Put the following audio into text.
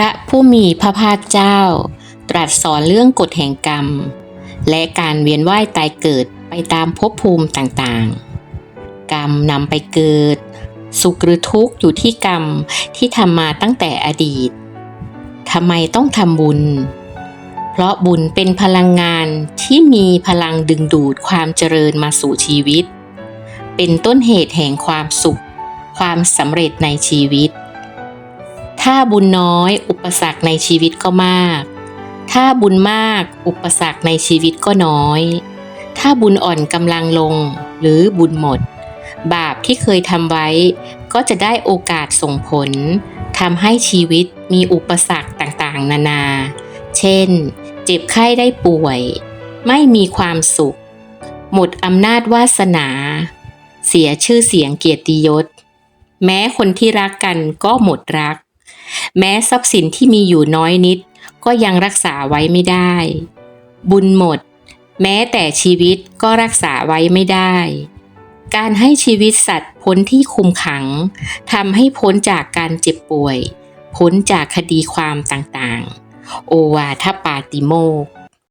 ระผู้มีพระภาคเจ้า ตรัสสอนเรื่องกฎแห่งกรรม และการเวียนว่ายตายเกิดไปตามภพภูมิต่างๆ กรรมนำไปเกิด สุขหรือทุกข์อยู่ที่กรรมที่ทำมาตั้งแต่อดีตทำไมต้องทำบุญ เพราะบุญเป็นพลังงานที่มีพลังดึงดูดความเจริญมาสู่ชีวิต เป็นต้นเหตุแห่งความสุข ความสำเร็จในชีวิต ถ้าบุญน้อย อุปสรรคในชีวิตก็มาก ถ้าบุญมาก อุปสรรคในชีวิตก็น้อย ถ้าบุญอ่อนกำลังลง หรือบุญหมด บาปที่เคยทำไว้ ก็จะได้โอกาสส่งผลทำให้ชีวิตมีอุปสรรคต่างๆ นานา เช่น เจ็บไข้ได้ป่วย ไม่มีความสุข หมดอำนาจวาสนา เสียชื่อเสียงเกียรติยศ แม้คนที่รักกันก็หมดรัก แม้ทรัพย์สินที่มีอยู่น้อยนิด ก็ยังรักษาไว้ไม่ได้ บุญหมด แม้แต่ชีวิตก็รักษาไว้ไม่ได้ การให้ชีวิตสัตว์พ้นที่คุมขังทำให้พ้นจากการเจ็บป่วย พ้นจากคดีความต่างๆ โอวาทปาติโมก